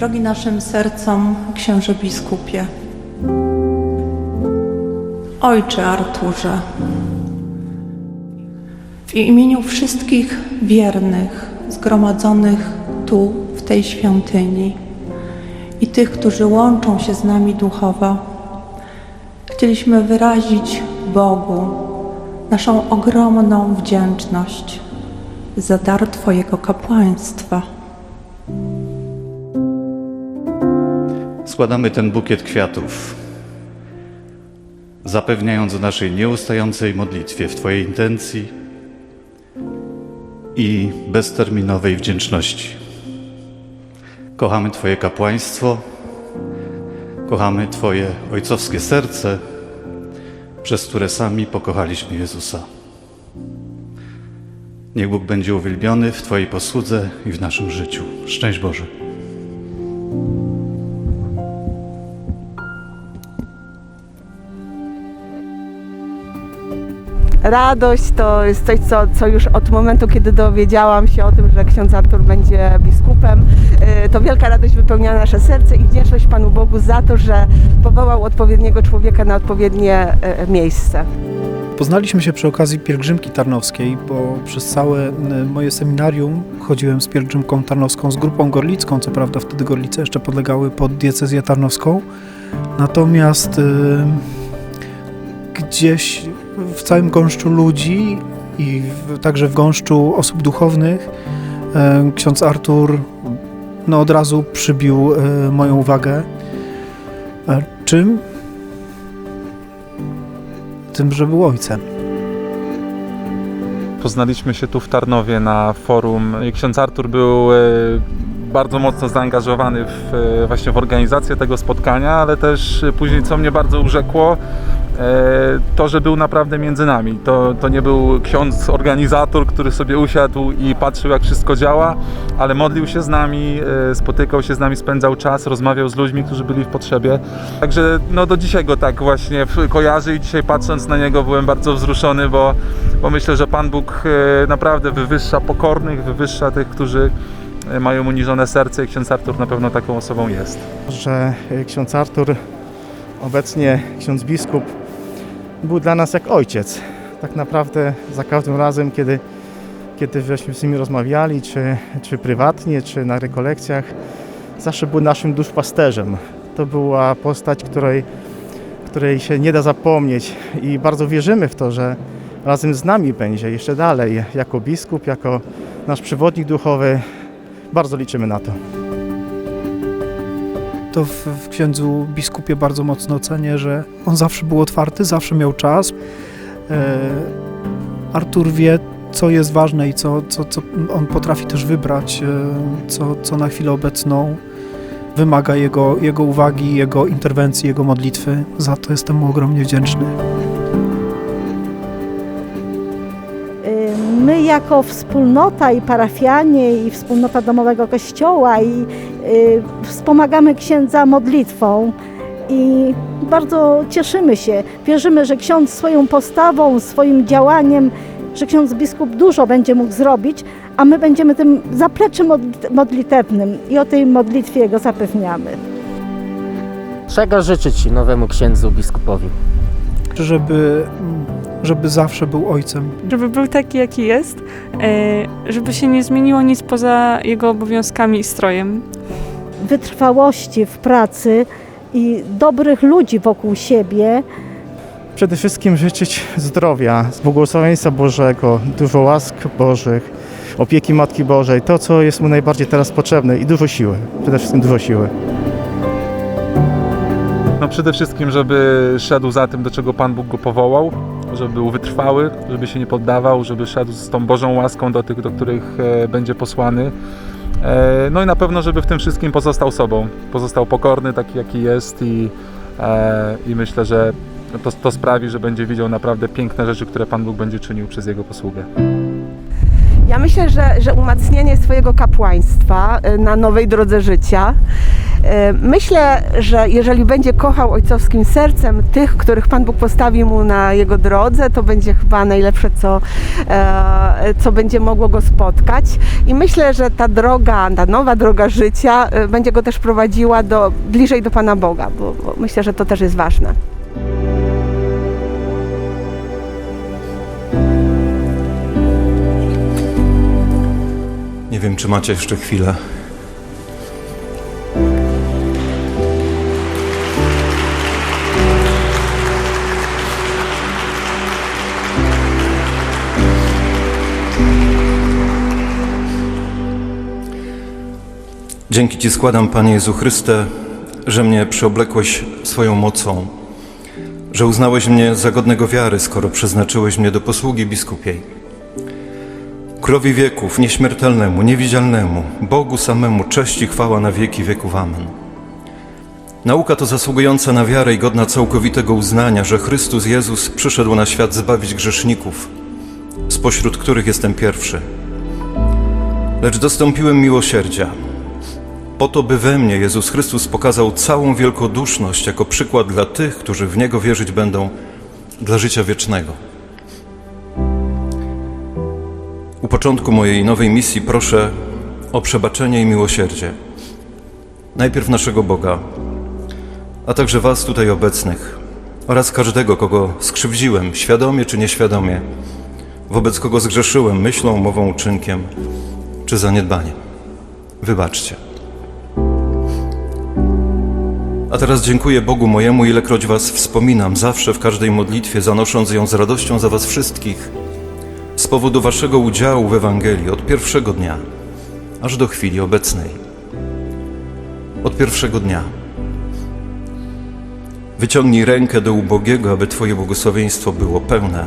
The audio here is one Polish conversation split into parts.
Drogi naszym sercom, księże biskupie. Ojcze Arturze, w imieniu wszystkich wiernych zgromadzonych tu, w tej świątyni i tych, którzy łączą się z nami duchowo, chcieliśmy wyrazić Bogu naszą ogromną wdzięczność za dar Twojego kapłaństwa. Składamy ten bukiet kwiatów, zapewniając w naszej nieustającej modlitwie w Twojej intencji i bezterminowej wdzięczności. Kochamy Twoje kapłaństwo, kochamy Twoje ojcowskie serce, przez które sami pokochaliśmy Jezusa. Niech Bóg będzie uwielbiony w Twojej posłudze i w naszym życiu. Szczęść Boże. Radość to jest coś, co, co już od momentu, kiedy dowiedziałam się o tym, że ksiądz Artur będzie biskupem, y, to wielka radość wypełnia nasze serce i wdzięczność Panu Bogu za to, że powołał odpowiedniego człowieka na odpowiednie y, miejsce. Poznaliśmy się przy okazji pielgrzymki tarnowskiej, bo przez całe y, moje seminarium chodziłem z pielgrzymką tarnowską, z grupą gorlicką, co prawda wtedy Gorlice jeszcze podlegały pod diecezję tarnowską. Natomiast y, gdzieś w całym gąszczu ludzi i w, także w gąszczu osób duchownych y, ksiądz Artur no, od razu przybił y, moją uwagę. E, Czym? Tym, że był ojcem. Poznaliśmy się tu w Tarnowie na forum. Ksiądz Artur był e, bardzo mocno zaangażowany w, e, właśnie w organizację tego spotkania, ale też e, później, co mnie bardzo urzekło, e, to, że był naprawdę między nami. To, to nie był ksiądz organizator, który sobie usiadł i patrzył, jak wszystko działa, ale modlił się z nami, e, spotykał się z nami, spędzał czas, rozmawiał z ludźmi, którzy byli w potrzebie. Także no, do dzisiaj go tak właśnie kojarzę i dzisiaj patrząc na niego byłem bardzo wzruszony, bo, bo myślę, że Pan Bóg e, naprawdę wywyższa pokornych, wywyższa tych, którzy e, mają uniżone serce i ksiądz Artur na pewno taką osobą jest. że e, ksiądz Artur, obecnie ksiądz biskup, był dla nas jak ojciec. Tak naprawdę za każdym razem, kiedy, kiedy żeśmy z nim rozmawiali, czy, czy prywatnie, czy na rekolekcjach, zawsze był naszym duszpasterzem. To była postać, której, której się nie da zapomnieć i bardzo wierzymy w to, że razem z nami będzie jeszcze dalej, jako biskup, jako nasz przewodnik duchowy. Bardzo liczymy na to. To w, w księdzu biskupie bardzo mocno cenię, że on zawsze był otwarty, zawsze miał czas. E, Artur wie, co jest ważne i co, co, co on potrafi też wybrać, e, co, co na chwilę obecną wymaga jego, jego uwagi, jego interwencji, jego modlitwy. Za to jestem mu ogromnie wdzięczny. Y, My jako wspólnota i parafianie i wspólnota domowego kościoła i wspomagamy księdza modlitwą i bardzo cieszymy się. Wierzymy, że ksiądz swoją postawą, swoim działaniem, że ksiądz biskup dużo będzie mógł zrobić, a my będziemy tym zapleczem modlit- modlitewnym i o tej modlitwie go zapewniamy. Czego życzyć nowemu księdzu biskupowi? Żeby, żeby zawsze był ojcem, żeby był taki, jaki jest, e, żeby się nie zmieniło nic poza jego obowiązkami i strojem. Wytrwałości w pracy i dobrych ludzi wokół siebie, Przede wszystkim życzyć zdrowia, z błogosławieństwa Bożego, dużo łask Bożych, opieki Matki Bożej, to co jest mu najbardziej teraz potrzebne i dużo siły, przede wszystkim dużo siły. No przede wszystkim, żeby szedł za tym, do czego Pan Bóg go powołał, żeby był wytrwały, żeby się nie poddawał, żeby szedł z tą Bożą łaską do tych, do których e, będzie posłany. E, no i na pewno, żeby w tym wszystkim pozostał sobą, pozostał pokorny taki, jaki jest i, e, i myślę, że to, to sprawi, że będzie widział naprawdę piękne rzeczy, które Pan Bóg będzie czynił przez jego posługę. Ja myślę, że, że umacnianie swojego kapłaństwa na nowej drodze życia Myślę, że jeżeli będzie kochał ojcowskim sercem tych, których Pan Bóg postawi mu na jego drodze, to będzie chyba najlepsze, co, e, co będzie mogło go spotkać. I myślę, że ta droga, ta nowa droga życia e, będzie go też prowadziła do, bliżej do Pana Boga, bo, bo myślę, że to też jest ważne. Nie wiem, czy macie jeszcze chwilę. Dzięki Ci składam, Panie Jezu Chryste, że mnie przeoblekłeś swoją mocą, że uznałeś mnie za godnego wiary, skoro przeznaczyłeś mnie do posługi biskupiej. Królowi wieków, nieśmiertelnemu, niewidzialnemu, Bogu samemu, cześć i chwała na wieki wieków. Amen. Nauka to zasługująca na wiarę i godna całkowitego uznania, że Chrystus Jezus przyszedł na świat zbawić grzeszników, spośród których jestem pierwszy. Lecz dostąpiłem miłosierdzia, po to, by we mnie Jezus Chrystus pokazał całą wielkoduszność jako przykład dla tych, którzy w Niego wierzyć będą dla życia wiecznego. U początku mojej nowej misji proszę o przebaczenie i miłosierdzie. Najpierw naszego Boga, a także Was tutaj obecnych oraz każdego, kogo skrzywdziłem, świadomie czy nieświadomie, wobec kogo zgrzeszyłem myślą, mową, uczynkiem czy zaniedbaniem. Wybaczcie. A teraz dziękuję Bogu mojemu, ilekroć Was wspominam, zawsze w każdej modlitwie, zanosząc ją z radością za Was wszystkich, z powodu Waszego udziału w Ewangelii od pierwszego dnia, aż do chwili obecnej. Od pierwszego dnia. Wyciągnij rękę do ubogiego, aby Twoje błogosławieństwo było pełne.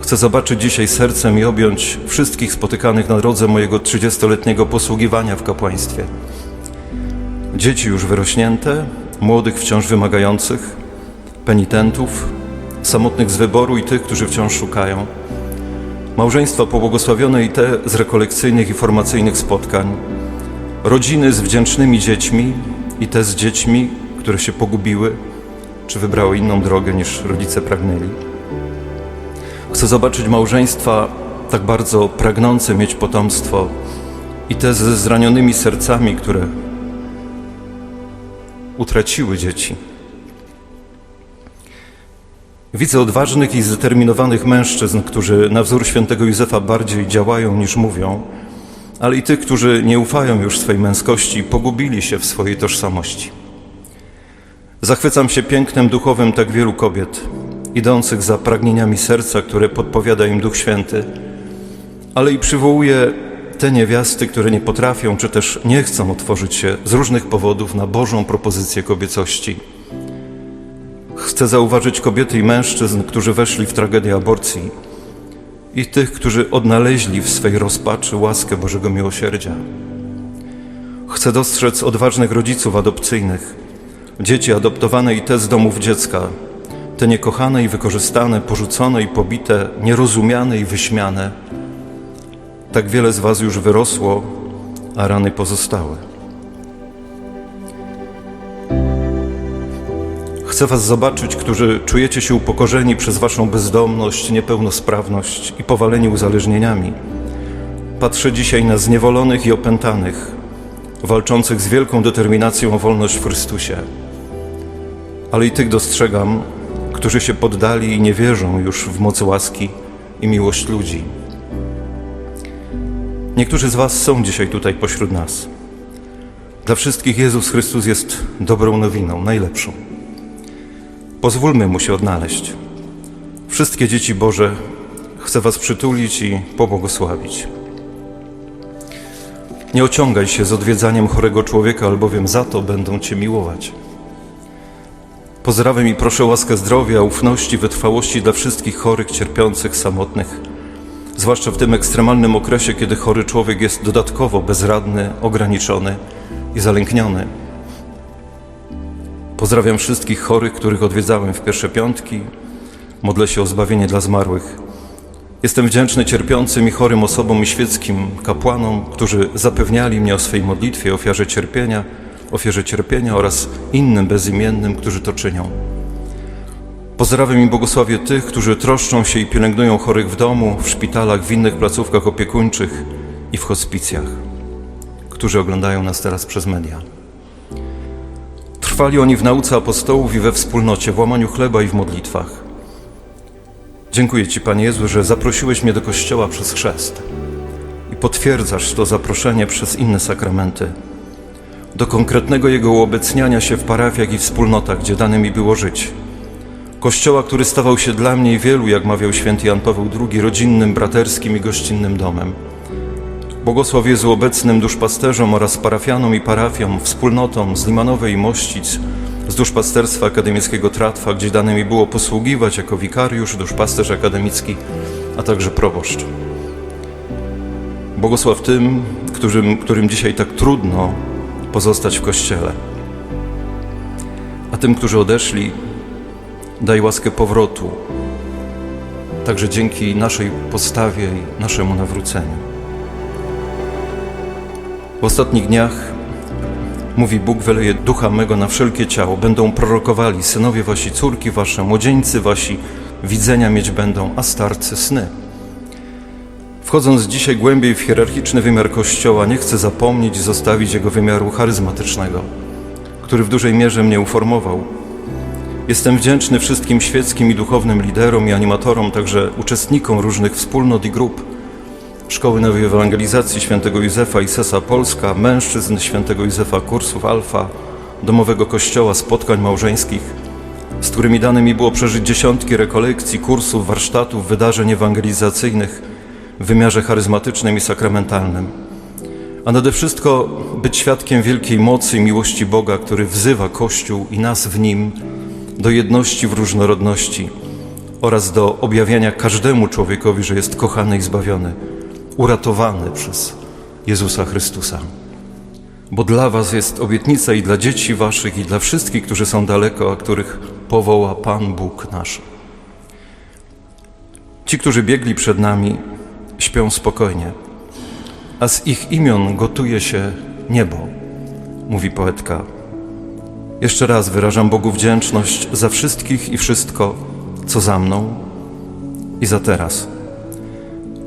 Chcę zobaczyć dzisiaj sercem i objąć wszystkich spotykanych na drodze mojego 30-letniego posługiwania w kapłaństwie. Dzieci już wyrośnięte, młodych wciąż wymagających, penitentów, samotnych z wyboru i tych, którzy wciąż szukają. Małżeństwa pobłogosławione i te z rekolekcyjnych i formacyjnych spotkań. Rodziny z wdzięcznymi dziećmi i te z dziećmi, które się pogubiły czy wybrały inną drogę niż rodzice pragnęli. Chcę zobaczyć małżeństwa tak bardzo pragnące mieć potomstwo i te ze zranionymi sercami, które utraciły dzieci. Widzę odważnych i zdeterminowanych mężczyzn, którzy na wzór świętego Józefa bardziej działają niż mówią, ale i tych, którzy nie ufają już swej męskości i pogubili się w swojej tożsamości. Zachwycam się pięknem duchowym tak wielu kobiet, idących za pragnieniami serca, które podpowiada im Duch Święty, ale i przywołuję te niewiasty, które nie potrafią czy też nie chcą otworzyć się z różnych powodów na Bożą propozycję kobiecości. Chcę zauważyć kobiety i mężczyzn, którzy weszli w tragedię aborcji i tych, którzy odnaleźli w swej rozpaczy łaskę Bożego Miłosierdzia. Chcę dostrzec odważnych rodziców adopcyjnych, dzieci adoptowane i te z domów dziecka, te niekochane i wykorzystane, porzucone i pobite, nierozumiane i wyśmiane. Tak wiele z Was już wyrosło, a rany pozostały. Chcę Was zobaczyć, którzy czujecie się upokorzeni przez Waszą bezdomność, niepełnosprawność i powaleni uzależnieniami. Patrzę dzisiaj na zniewolonych i opętanych, walczących z wielką determinacją o wolność w Chrystusie. Ale i tych dostrzegam, którzy się poddali i nie wierzą już w moc łaski i miłość ludzi. Niektórzy z Was są dzisiaj tutaj pośród nas. Dla wszystkich Jezus Chrystus jest dobrą nowiną, najlepszą. Pozwólmy Mu się odnaleźć. Wszystkie dzieci Boże chcę Was przytulić i pobłogosławić. Nie ociągaj się z odwiedzaniem chorego człowieka, albowiem za to będą Cię miłować. Pozdrawiam i proszę łaskę zdrowia, ufności, wytrwałości dla wszystkich chorych, cierpiących, samotnych, zwłaszcza w tym ekstremalnym okresie, kiedy chory człowiek jest dodatkowo bezradny, ograniczony i zalękniony. Pozdrawiam wszystkich chorych, których odwiedzałem w pierwsze piątki. Modlę się o zbawienie dla zmarłych Jestem wdzięczny cierpiącym i chorym osobom i świeckim kapłanom, którzy zapewniali mnie o swej modlitwie, ofiarze cierpienia, ofierze cierpienia oraz innym bezimiennym, którzy to czynią. Pozdrawiam i błogosławię tych, którzy troszczą się i pielęgnują chorych w domu, w szpitalach, w innych placówkach opiekuńczych i w hospicjach, którzy oglądają nas teraz przez media. Trwali oni w nauce apostołów i we wspólnocie, w łamaniu chleba i w modlitwach. Dziękuję Ci, Panie Jezu, że zaprosiłeś mnie do Kościoła przez chrzest i potwierdzasz to zaproszenie przez inne sakramenty, do konkretnego Jego uobecniania się w parafiach i wspólnotach, gdzie dane mi było żyć. Kościoła, który stawał się dla mnie i wielu, jak mawiał święty Jan Paweł II, rodzinnym, braterskim i gościnnym domem. Błogosław Jezu obecnym duszpasterzom oraz parafianom i parafiom, wspólnotom z Limanowej Mościc, z duszpasterstwa akademickiego Tratwa, gdzie dane mi było posługiwać jako wikariusz, duszpasterz akademicki, a także proboszcz. Błogosław tym, którym, którym dzisiaj tak trudno pozostać w Kościele. A tym, którzy odeszli, daj łaskę powrotu, także dzięki naszej postawie i naszemu nawróceniu. W ostatnich dniach, mówi Bóg, wyleje ducha mego na wszelkie ciało. Będą prorokowali synowie wasi, córki wasze, młodzieńcy wasi, widzenia mieć będą, a starcy sny. Wchodząc dzisiaj głębiej w hierarchiczny wymiar Kościoła, nie chcę zapomnieć i zostawić jego wymiaru charyzmatycznego, który w dużej mierze mnie uformował. Jestem wdzięczny wszystkim świeckim i duchownym liderom i animatorom, także uczestnikom różnych wspólnot i grup, Szkoły Nowej Ewangelizacji Świętego Józefa i Sesa Polska, mężczyzn Świętego Józefa kursów Alfa, domowego kościoła spotkań małżeńskich, z którymi dane mi było przeżyć dziesiątki rekolekcji, kursów, warsztatów, wydarzeń ewangelizacyjnych w wymiarze charyzmatycznym i sakramentalnym. A nade wszystko być świadkiem wielkiej mocy i miłości Boga, który wzywa Kościół i nas w nim do jedności w różnorodności oraz do objawiania każdemu człowiekowi, że jest kochany i zbawiony uratowany przez Jezusa Chrystusa. Bo dla Was jest obietnica i dla dzieci Waszych, i dla wszystkich, którzy są daleko, a których powoła Pan Bóg nasz. Ci, którzy biegli przed nami, śpią spokojnie, a z ich imion gotuje się niebo, mówi poetka. Jeszcze raz wyrażam Bogu wdzięczność za wszystkich i wszystko, co za mną i za teraz.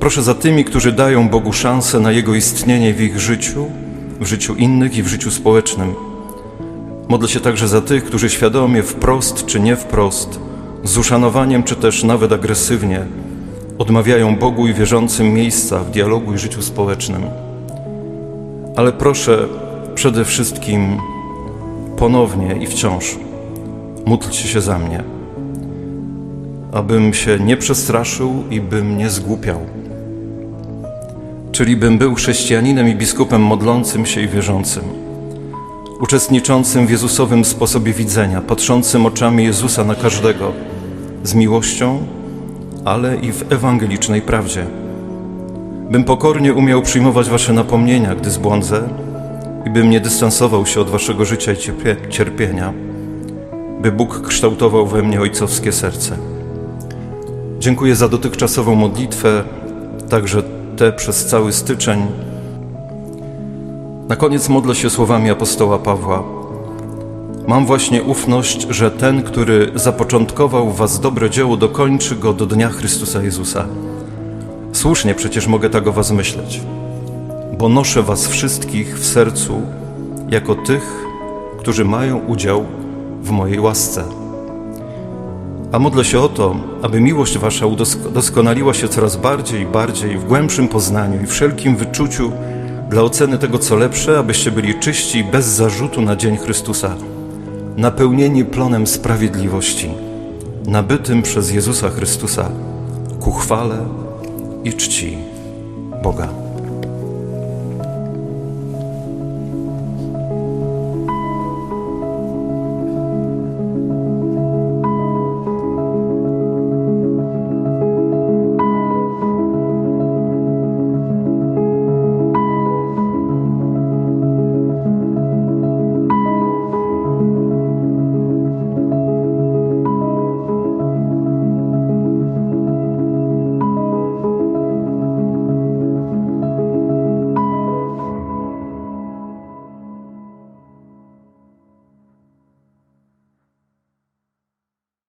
Proszę za tymi, którzy dają Bogu szansę na Jego istnienie w ich życiu, w życiu innych i w życiu społecznym. Modlę się także za tych, którzy świadomie, wprost czy nie wprost, z uszanowaniem czy też nawet agresywnie, odmawiają Bogu i wierzącym miejsca w dialogu i życiu społecznym. Ale proszę przede wszystkim ponownie i wciąż módlcie się za mnie, abym się nie przestraszył i bym nie zgłupiał czyli bym był chrześcijaninem i biskupem modlącym się i wierzącym, uczestniczącym w Jezusowym sposobie widzenia, patrzącym oczami Jezusa na każdego, z miłością, ale i w ewangelicznej prawdzie. Bym pokornie umiał przyjmować Wasze napomnienia, gdy zbłądzę, i bym nie dystansował się od Waszego życia i cierpienia, by Bóg kształtował we mnie ojcowskie serce. Dziękuję za dotychczasową modlitwę, także te przez cały styczeń. Na koniec modlę się słowami apostoła Pawła. Mam właśnie ufność, że ten, który zapoczątkował w Was dobre dzieło, dokończy go do dnia Chrystusa Jezusa. Słusznie przecież mogę tak o Was myśleć, bo noszę Was wszystkich w sercu jako tych, którzy mają udział w mojej łasce. A modlę się o to, aby miłość Wasza udoskonaliła się coraz bardziej i bardziej w głębszym poznaniu i wszelkim wyczuciu dla oceny tego, co lepsze, abyście byli czyści bez zarzutu na dzień Chrystusa, napełnieni plonem sprawiedliwości, nabytym przez Jezusa Chrystusa ku chwale i czci Boga.